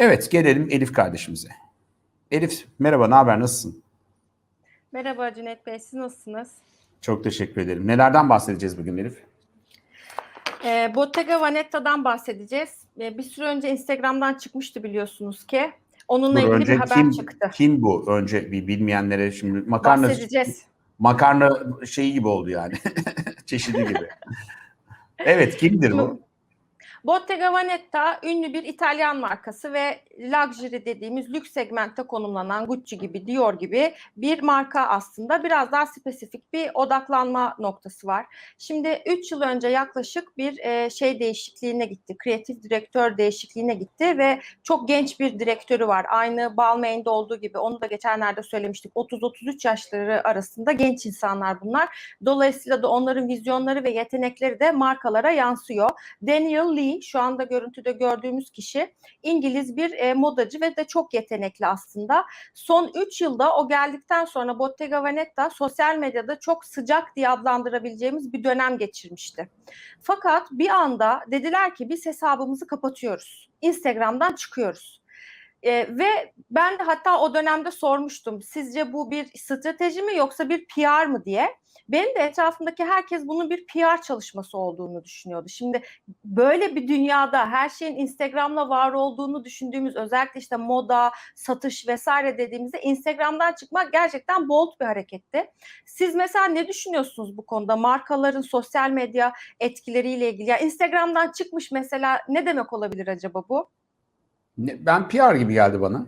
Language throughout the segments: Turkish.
Evet gelelim Elif kardeşimize. Elif merhaba ne haber nasılsın? Merhaba Cüneyt Bey, siz nasılsınız? Çok teşekkür ederim. Nelerden bahsedeceğiz bugün Elif? Ee, Bottega Venetta'dan bahsedeceğiz. Ee, bir süre önce Instagram'dan çıkmıştı biliyorsunuz ki. Onunla Dur, ilgili önce bir haber kim, çıktı. Kim bu? Önce bir bilmeyenlere şimdi makarna Bahsedeceğiz. makarna şeyi gibi oldu yani. Çeşidi gibi. evet kimdir bu? Bottega Veneta ünlü bir İtalyan markası ve luxury dediğimiz lüks segmentte konumlanan Gucci gibi, Dior gibi bir marka aslında. Biraz daha spesifik bir odaklanma noktası var. Şimdi 3 yıl önce yaklaşık bir e, şey değişikliğine gitti. Kreatif direktör değişikliğine gitti ve çok genç bir direktörü var. Aynı Balmain'de olduğu gibi onu da geçenlerde söylemiştik. 30-33 yaşları arasında genç insanlar bunlar. Dolayısıyla da onların vizyonları ve yetenekleri de markalara yansıyor. Daniel Lee şu anda görüntüde gördüğümüz kişi İngiliz bir e, modacı ve de çok yetenekli aslında. Son 3 yılda o geldikten sonra Bottega Veneta sosyal medyada çok sıcak diye adlandırabileceğimiz bir dönem geçirmişti. Fakat bir anda dediler ki biz hesabımızı kapatıyoruz. Instagram'dan çıkıyoruz. E, ve ben de hatta o dönemde sormuştum sizce bu bir strateji mi yoksa bir PR mı diye. Benim de etrafımdaki herkes bunun bir PR çalışması olduğunu düşünüyordu. Şimdi böyle bir dünyada her şeyin Instagram'la var olduğunu düşündüğümüz özellikle işte moda, satış vesaire dediğimizde Instagram'dan çıkmak gerçekten bold bir hareketti. Siz mesela ne düşünüyorsunuz bu konuda? Markaların sosyal medya etkileriyle ilgili. Ya Instagram'dan çıkmış mesela ne demek olabilir acaba bu? Ben PR gibi geldi bana.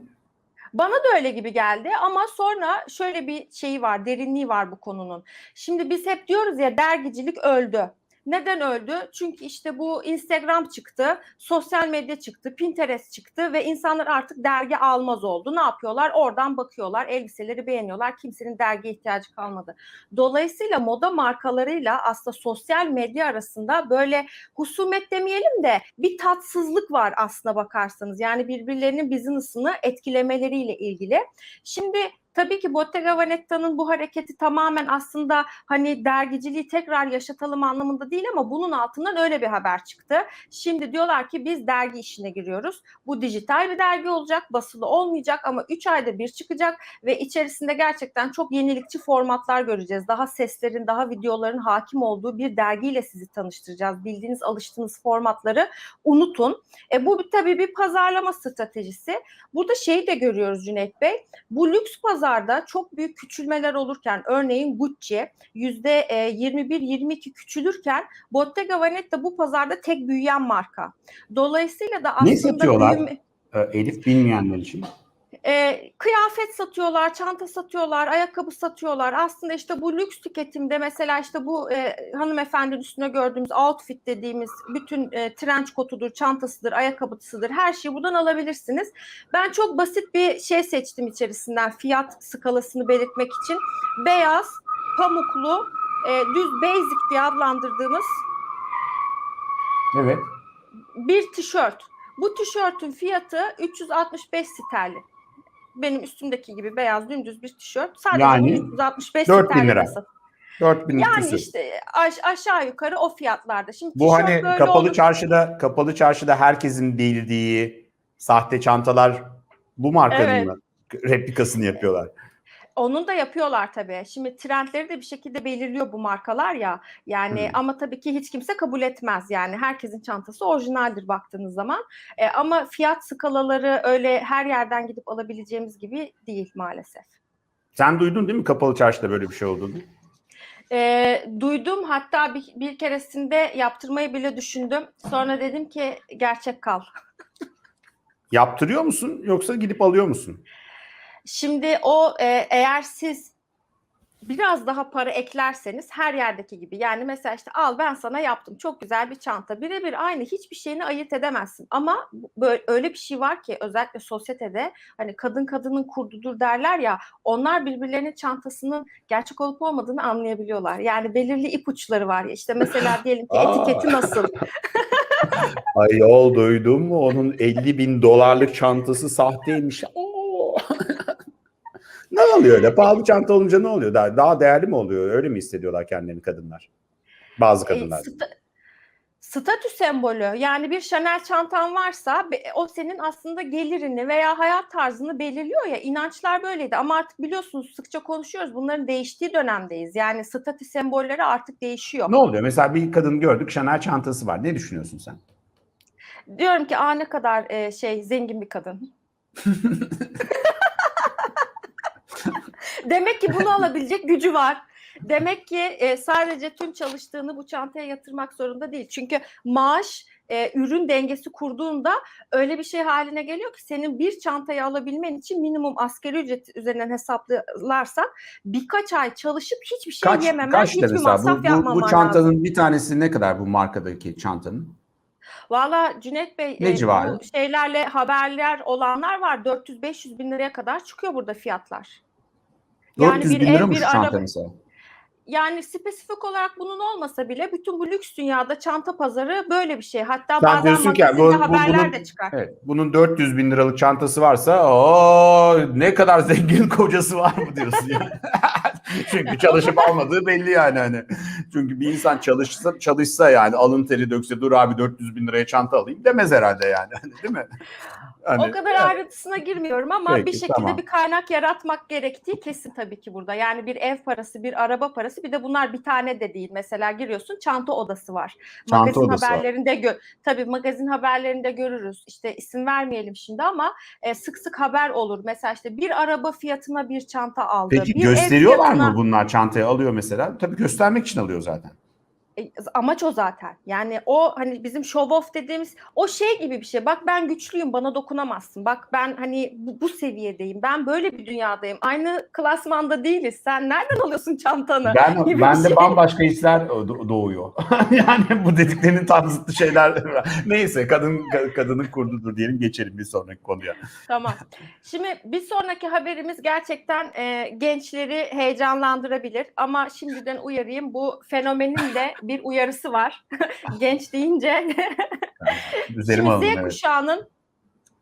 Bana da öyle gibi geldi ama sonra şöyle bir şeyi var, derinliği var bu konunun. Şimdi biz hep diyoruz ya dergicilik öldü. Neden öldü? Çünkü işte bu Instagram çıktı, sosyal medya çıktı, Pinterest çıktı ve insanlar artık dergi almaz oldu. Ne yapıyorlar? Oradan bakıyorlar, elbiseleri beğeniyorlar. Kimsenin dergiye ihtiyacı kalmadı. Dolayısıyla moda markalarıyla aslında sosyal medya arasında böyle husumet demeyelim de bir tatsızlık var aslına bakarsanız. Yani birbirlerinin business'ını etkilemeleriyle ilgili. Şimdi Tabii ki Bottega Venetta'nın bu hareketi tamamen aslında hani dergiciliği tekrar yaşatalım anlamında değil ama bunun altından öyle bir haber çıktı. Şimdi diyorlar ki biz dergi işine giriyoruz. Bu dijital bir dergi olacak, basılı olmayacak ama 3 ayda bir çıkacak ve içerisinde gerçekten çok yenilikçi formatlar göreceğiz. Daha seslerin, daha videoların hakim olduğu bir dergiyle sizi tanıştıracağız. Bildiğiniz, alıştığınız formatları unutun. E, bu tabii bir pazarlama stratejisi. Burada şeyi de görüyoruz Cüneyt Bey. Bu lüks pazarda çok büyük küçülmeler olurken örneğin Gucci yüzde e, 21-22 küçülürken Bottega Veneta bu pazarda tek büyüyen marka. Dolayısıyla da aslında Ne satıyorlar? büyüme- Ee, Elif bilmeyenler için. E, kıyafet satıyorlar, çanta satıyorlar, ayakkabı satıyorlar. Aslında işte bu lüks tüketimde mesela işte bu e, hanımefendinin üstüne gördüğümüz outfit dediğimiz bütün e, trench kotudur, çantasıdır, ayakkabısıdır her şeyi buradan alabilirsiniz. Ben çok basit bir şey seçtim içerisinden fiyat skalasını belirtmek için. Beyaz, pamuklu, e, düz basic diye adlandırdığımız Evet. bir tişört. Bu tişörtün fiyatı 365 sterlin. Benim üstümdeki gibi beyaz dümdüz bir tişört. Sadece Yani bu 365 4000 sterlin lira. nasıl? 4000 Yani küsür. işte aş- aşağı yukarı o fiyatlarda. Şimdi Bu hani kapalı olur- çarşıda kapalı çarşıda herkesin bildiği sahte çantalar bu markanın Evet. Replikasını yapıyorlar. Onun da yapıyorlar tabii. Şimdi trendleri de bir şekilde belirliyor bu markalar ya. Yani Hmm. ama tabii ki hiç kimse kabul etmez. Yani herkesin çantası orijinaldir baktığınız zaman. E, ama fiyat skalaları öyle her yerden gidip alabileceğimiz gibi değil maalesef. Sen duydun değil mi kapalı çarşıda böyle bir şey olduğunu? E, duydum hatta bir, bir keresinde yaptırmayı bile düşündüm. Sonra dedim ki gerçek kal. Yaptırıyor musun yoksa gidip alıyor musun? Şimdi o e, eğer siz biraz daha para eklerseniz her yerdeki gibi yani mesela işte al ben sana yaptım çok güzel bir çanta birebir aynı hiçbir şeyini ayırt edemezsin. Ama böyle öyle bir şey var ki özellikle sosyetede hani kadın kadının kurdudur derler ya onlar birbirlerinin çantasının gerçek olup olmadığını anlayabiliyorlar. Yani belirli ipuçları var işte mesela diyelim ki etiketi nasıl? Ayol duydun mu? Onun 50 bin dolarlık çantası sahteymiş. Ne oluyor öyle? Pahalı çanta olunca ne oluyor? Daha, daha değerli mi oluyor? Öyle mi hissediyorlar kendilerini kadınlar? Bazı E, kadınlar. sta- statü sembolü yani bir Chanel çantan varsa o senin aslında gelirini veya hayat tarzını belirliyor ya inançlar böyleydi ama artık biliyorsunuz sıkça konuşuyoruz bunların değiştiği dönemdeyiz yani statü sembolleri artık değişiyor. Ne oluyor? Mesela bir kadın gördük Chanel çantası var. Ne düşünüyorsun sen? Diyorum ki aa ne kadar e, şey zengin bir kadın. Demek ki bunu alabilecek gücü var. Demek ki e, sadece tüm çalıştığını bu çantaya yatırmak zorunda değil. Çünkü maaş e, ürün dengesi kurduğunda öyle bir şey haline geliyor ki senin bir çantayı alabilmen için minimum asgari ücret üzerinden hesaplarsak birkaç ay çalışıp hiçbir şey Kaç, yememen, kaçta hiçbir masraf Bu, bu, yapmaman bu lazım. çantanın bir tanesi ne kadar bu markadaki çantanın? Valla Cüneyt Bey Ne e, civarı? bu şeylerle haberler olanlar var. 400-500 bin liraya kadar çıkıyor burada fiyatlar. 400 bin lira mı şu bir çanta araba- mesela? Yani spesifik olarak bunun olmasa bile bütün bu lüks dünyada çanta pazarı böyle bir şey. Hatta Sen bazen diyorsun ki, magazinde bu- bu- haberler bunun- de çıkar. Evet. Bunun 400 bin liralık çantası varsa o ne kadar zengin kocası var mı diyorsun yani. Çünkü çalışıp almadığı belli yani hani. Çünkü bir insan çalışsa çalışsa yani alın teri dökse dur abi 400 bin liraya çanta alayım demez herhalde yani. Değil mi? Hani, o kadar ayrıntısına girmiyorum ama Peki, bir şekilde tamam. bir kaynak yaratmak gerektiği kesin tabii ki burada. Yani bir ev parası, bir araba parası bir de bunlar bir tane de değil. Mesela giriyorsun çanta odası var. Çanta magazin odası haberlerinde gö tabii magazin haberlerinde görürüz. İşte isim vermeyelim şimdi ama e, sık sık haber olur. Mesela işte bir araba fiyatına bir çanta aldı. Peki bir ev gösteriyorlar fiyatına- mı bunlar çantayı alıyor mesela? Tabii göstermek için alıyor zaten. E, amaç o zaten. Yani o hani bizim show off dediğimiz o şey gibi bir şey. Bak ben güçlüyüm bana dokunamazsın. Bak ben hani bu, bu seviyedeyim. Ben böyle bir dünyadayım. Aynı klasmanda değiliz. Sen nereden alıyorsun çantanı? Ben gibi bir bende şey. bambaşka hisler do- doğuyor. yani bu dediklerinin tam zıttı şeyler. Neyse kadın ka- kadının kurdudur diyelim geçelim bir sonraki konuya. Tamam. Şimdi bir sonraki haberimiz gerçekten e, gençleri heyecanlandırabilir ama şimdiden uyarayım bu fenomenin de bir uyarısı var. Genç deyince Üzerime Şimdi Z alın. Evet. kuşağının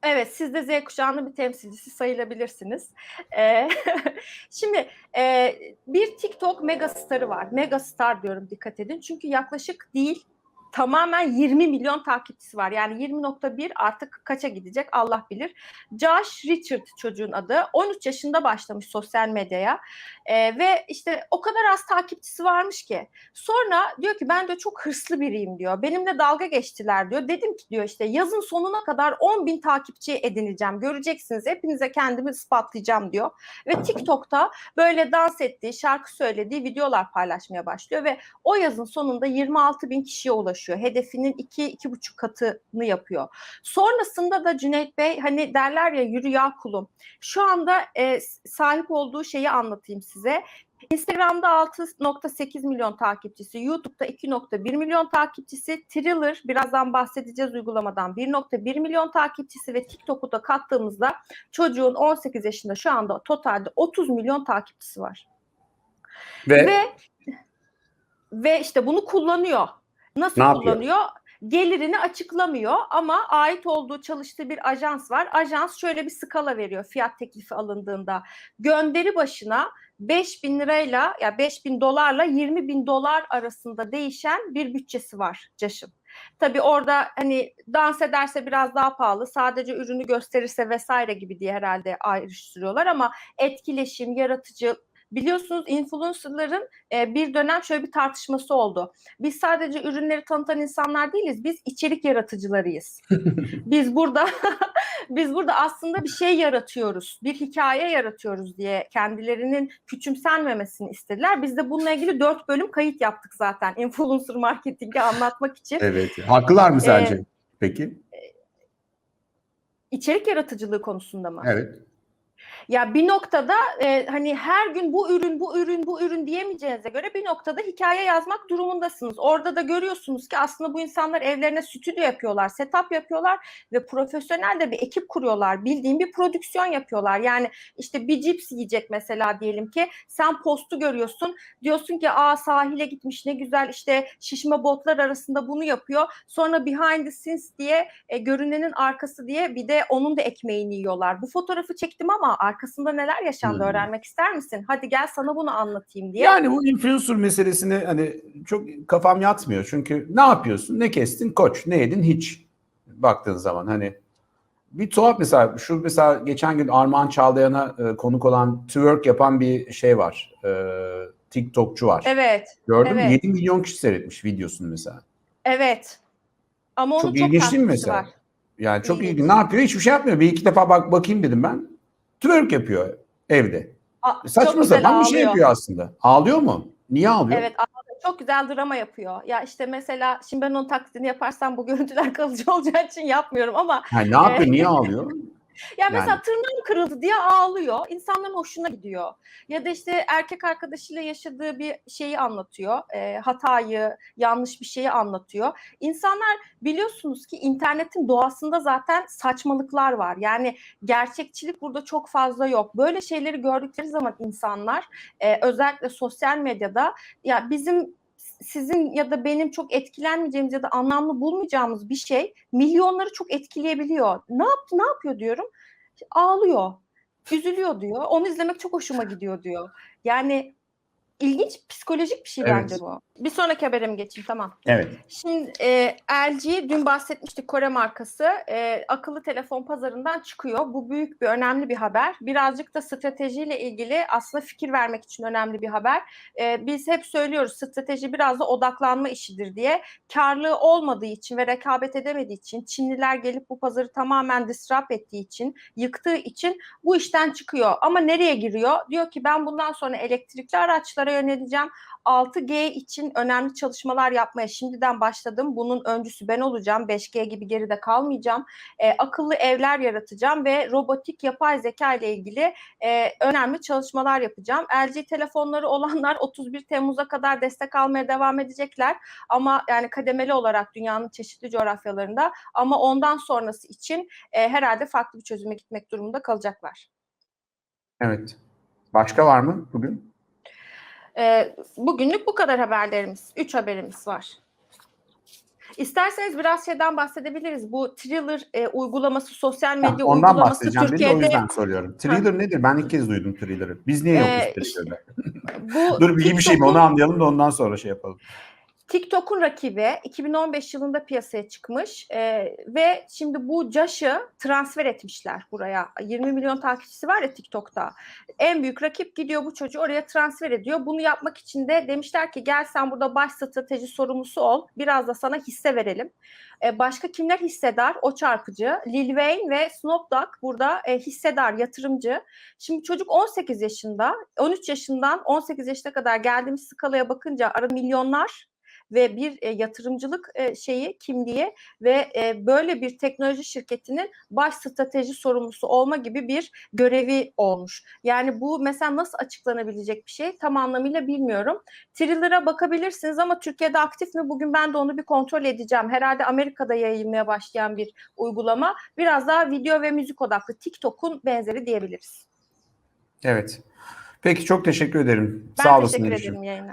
Evet, siz de Z kuşağının bir temsilcisi sayılabilirsiniz. Ee, şimdi e, bir TikTok megastarı var. Megastar diyorum dikkat edin. Çünkü yaklaşık değil tamamen 20 milyon takipçisi var. Yani 20.1 artık kaça gidecek Allah bilir. Josh Richard çocuğun adı. 13 yaşında başlamış sosyal medyaya. Ee, ve işte o kadar az takipçisi varmış ki. Sonra diyor ki ben de çok hırslı biriyim diyor. Benimle dalga geçtiler diyor. Dedim ki diyor işte yazın sonuna kadar 10 bin takipçi edineceğim. Göreceksiniz hepinize kendimi ispatlayacağım diyor. Ve TikTok'ta böyle dans ettiği, şarkı söylediği videolar paylaşmaya başlıyor. Ve o yazın sonunda 26 bin kişiye ulaşıyor. Hedefinin 2-2,5 katını yapıyor. Sonrasında da Cüneyt Bey hani derler ya yürü ya kulum. Şu anda e, sahip olduğu şeyi anlatayım size. Instagram'da 6.8 milyon takipçisi, YouTube'da 2.1 milyon takipçisi, Thriller birazdan bahsedeceğiz uygulamadan 1.1 milyon takipçisi ve TikTok'u da kattığımızda çocuğun 18 yaşında şu anda totalde 30 milyon takipçisi var. Ve, Ve ve işte bunu kullanıyor. Nasıl Ne yapıyor? kullanıyor? Gelirini açıklamıyor ama ait olduğu çalıştığı bir ajans var. Ajans şöyle bir skala veriyor fiyat teklifi alındığında. Gönderi başına 5 bin lirayla ya 5 bin dolarla 20 bin dolar arasında değişen bir bütçesi var Caş'ın. Tabii orada hani dans ederse biraz daha pahalı, sadece ürünü gösterirse vesaire gibi diye herhalde ayrıştırıyorlar ama etkileşim, yaratıcı biliyorsunuz influencerların e, bir dönem şöyle bir tartışması oldu. Biz sadece ürünleri tanıtan insanlar değiliz. Biz içerik yaratıcılarıyız. biz burada biz burada aslında bir şey yaratıyoruz. Bir hikaye yaratıyoruz diye kendilerinin küçümsenmemesini istediler. Biz de bununla ilgili dört bölüm kayıt yaptık zaten. Influencer marketingi anlatmak için. evet. Haklılar mı sence? Ee, Peki. İçerik yaratıcılığı konusunda mı? Evet. Ya bir noktada e, hani her gün bu ürün, bu ürün, bu ürün diyemeyeceğinize göre bir noktada hikaye yazmak durumundasınız. Orada da görüyorsunuz ki aslında bu insanlar evlerine stüdyo yapıyorlar, setup yapıyorlar ve profesyonel de bir ekip kuruyorlar. Bildiğin bir prodüksiyon yapıyorlar. Yani işte bir cips yiyecek mesela diyelim ki sen postu görüyorsun. Diyorsun ki aa sahile gitmiş ne güzel işte şişme botlar arasında bunu yapıyor. Sonra behind the scenes diye e, görünenin arkası diye bir de onun da ekmeğini yiyorlar. Bu fotoğrafı çektim ama ama arkasında neler yaşandı Hmm. öğrenmek ister misin? Hadi gel sana bunu anlatayım diye. Yani bu influencer meselesini hani çok kafam yatmıyor. Çünkü ne yapıyorsun? Ne kestin? Koç. Ne yedin? Hiç. Baktığın zaman hani bir tuhaf mesela şu mesela geçen gün Armağan Çağlayan'a e, konuk olan twerk yapan bir şey var. E, TikTokçu var. Evet, Gördün mü? evet. 7 milyon kişi seyretmiş videosunu mesela. evet. Ama onun Çok çok, ilginç değil mi mesela? var. Yani çok İlginç. ilginç. Ne yapıyor? Hiçbir şey yapmıyor. Bir iki defa bak bakayım dedim ben. Twerk yapıyor evde. Çok Saçma sapan bir şey yapıyor aslında. Ağlıyor mu? Niye ağlıyor? Evet ağlıyor. çok güzel drama yapıyor. Ya işte mesela şimdi ben onun taklidini yaparsam bu görüntüler kalıcı olacağı için yapmıyorum ama Ha, ne yapıyor? Niye ağlıyor? Ya mesela Yani. tırnağım kırıldı diye ağlıyor. İnsanların hoşuna gidiyor. Ya da işte erkek arkadaşıyla yaşadığı bir şeyi anlatıyor. e, hatayı, yanlış bir şeyi anlatıyor. İnsanlar biliyorsunuz ki internetin doğasında zaten saçmalıklar var. Yani gerçekçilik burada çok fazla yok. Böyle şeyleri gördükleri zaman insanlar e, özellikle sosyal medyada ya bizim sizin ya da benim çok etkilenmeyeceğimiz ya da anlamlı bulmayacağımız bir şey milyonları çok etkileyebiliyor. Ne yaptı, ne yapıyor diyorum. Ağlıyor, üzülüyor diyor. Onu izlemek çok hoşuma gidiyor diyor. Yani ilginç psikolojik bir şey Evet. bence bu. Bir sonraki habere mi geçeyim? Tamam. Evet. Şimdi e, LG dün bahsetmiştik Kore markası e, akıllı telefon pazarından çıkıyor. Bu büyük bir önemli bir haber. Birazcık da stratejiyle ilgili aslında fikir vermek için önemli bir haber. E, biz hep söylüyoruz strateji biraz da odaklanma işidir diye. Karlı olmadığı için ve rekabet edemediği için Çinliler gelip bu pazarı tamamen disrupt ettiği için, yıktığı için bu işten çıkıyor. Ama nereye giriyor? Diyor ki ben bundan sonra elektrikli araçlara yöneleceğim. 6G için önemli çalışmalar yapmaya şimdiden başladım. Bunun öncüsü ben olacağım. 5G gibi geride kalmayacağım. E, akıllı evler yaratacağım ve robotik yapay zeka ile ilgili e, önemli çalışmalar yapacağım. LG telefonları olanlar 31 Temmuz'a kadar destek almaya devam edecekler. Ama yani kademeli olarak dünyanın çeşitli coğrafyalarında ama ondan sonrası için e, herhalde farklı bir çözüme gitmek durumunda kalacaklar. Evet. Başka var mı bugün? E, bugünlük bu kadar haberlerimiz. Üç haberimiz var. İsterseniz biraz şeyden bahsedebiliriz. Bu Thriller e, uygulaması, sosyal Ha, medya ondan uygulaması bahsedeceğim. Ben de o Türkiye'de yüzden soruyorum. Thriller nedir? Ben ilk kez duydum Thriller'ı. Biz niye Ee, yokuz Thriller'da? bu Dur iyi bir şey mi? Onu anlayalım da ondan sonra şey yapalım. TikTok'un rakibi 2015 yılında piyasaya çıkmış e, ve şimdi bu Josh'ı transfer etmişler buraya. 20 milyon takipçisi var ya TikTok'ta. En büyük rakip gidiyor bu çocuğu oraya transfer ediyor. Bunu yapmak için de demişler ki gel sen burada baş strateji sorumlusu ol. Biraz da sana hisse verelim. E, başka kimler hissedar? O çarpıcı. Lil Wayne ve Snoop Dogg burada e, hissedar, yatırımcı. Şimdi çocuk 18 yaşında. 13 yaşından 18 yaşına kadar geldiğimiz skalaya bakınca arada milyonlar ve bir e, yatırımcılık e, şeyi kimliği ve e, böyle bir teknoloji şirketinin baş strateji sorumlusu olma gibi bir görevi olmuş. Yani bu mesela nasıl açıklanabilecek bir şey tam anlamıyla bilmiyorum. Thriller'a bakabilirsiniz ama Türkiye'de aktif mi? Bugün ben de onu bir kontrol edeceğim. Herhalde Amerika'da yayılmaya başlayan bir uygulama. Biraz daha video ve müzik odaklı. TikTok'un benzeri diyebiliriz. Evet. Peki çok teşekkür ederim. Ben Sağ olasın teşekkür Elif'ciğim. ederim yayına.